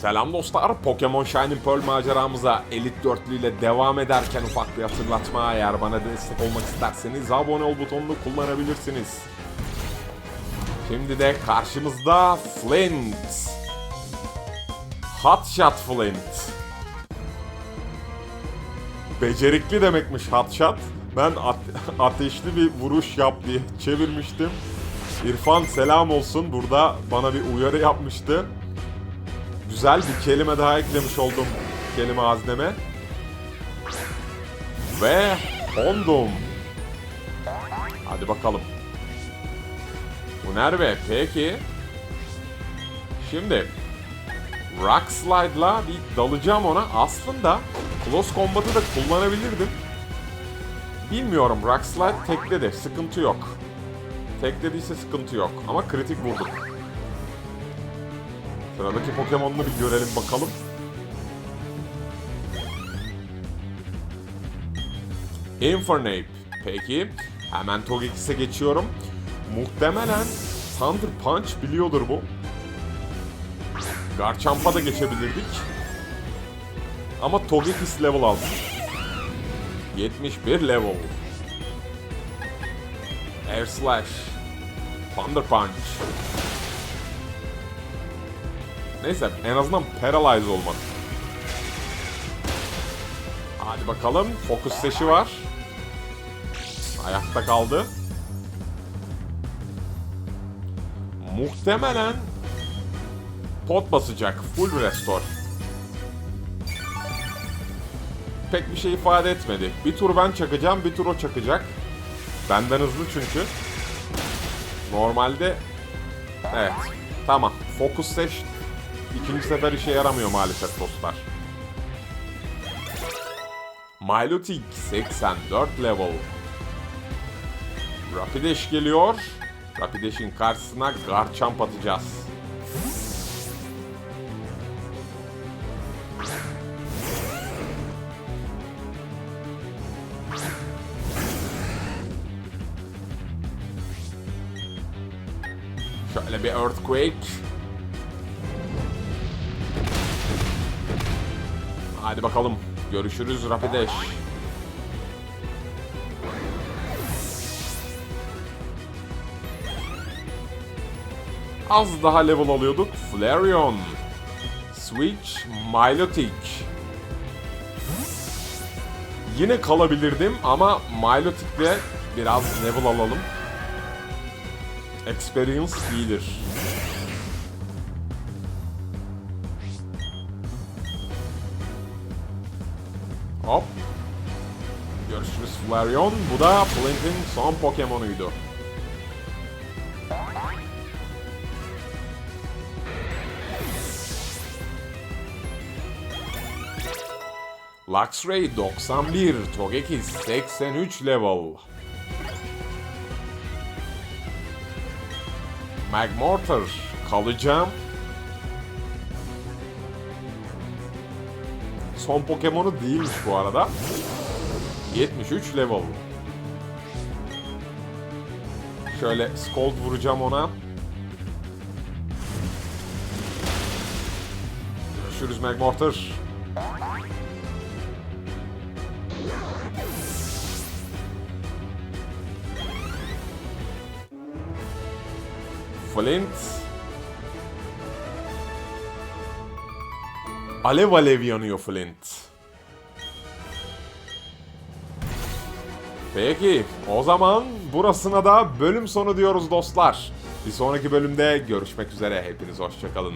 Selam dostlar, Pokemon Shining Pearl maceramıza Elite Dörtlü ile devam ederken ufak bir hatırlatma eğer bana destek olmak isterseniz abone ol butonunu kullanabilirsiniz. Şimdi de karşımızda Flint. Hotshot Flint. Becerikli demekmiş Hotshot. Ben ate- ateşli bir vuruş yap diye çevirmiştim. İrfan selam olsun burada bana bir uyarı yapmıştı. Güzel bir kelime daha eklemiş oldum kelime hazneme. Ve Hondum. Hadi bakalım. Bu nerede? Peki. Şimdi Rock Slide'la bir dalacağım ona. Aslında Close Combat'ı da kullanabilirdim. Bilmiyorum. Rock Slide tekledi. Sıkıntı yok. Teklediyse sıkıntı yok. Ama kritik vurduk. Sıradaki Pokemon'unu bir görelim bakalım. Infernape. Peki. Hemen Togeki'se geçiyorum. Muhtemelen Thunder Punch biliyordur bu. Garchamp'a da geçebilirdik. Ama Togekiss level aldı. 71 level. Air Slash. Thunder Punch. Neyse en azından paralyze olmadı. Hadi bakalım. Focus seşi var. Ayakta kaldı. Muhtemelen pot basacak. Full restore. Pek bir şey ifade etmedi. Bir tur ben çakacağım, bir tur o çakacak. Benden hızlı çünkü. Normalde... Evet. Tamam. Focus seç İkinci sefer işe yaramıyor maalesef dostlar. Milotic 84 level. Rapidash geliyor. Rapidash'in karşısına Garchomp atacağız. Şöyle bir Earthquake. Hadi bakalım. Görüşürüz Rapidash. Az daha level alıyorduk. Flareon. Switch Milotic. Yine kalabilirdim ama Milotic'le biraz level alalım. Experience iyidir. Hop. Görüşürüz Flareon. Bu da Flint'in son Pokemon'uydu. Luxray 91, Togekiss 83 level. Magmortar kalacağım. Son Pokemon'u değilmiş bu arada. 73 level. Şöyle Scold vuracağım ona. Görüşürüz Magmortar. Flint. Alev alev yanıyor Flint. Peki, o zaman burasına da bölüm sonu diyoruz dostlar. Bir sonraki bölümde görüşmek üzere. Hepiniz hoşçakalın.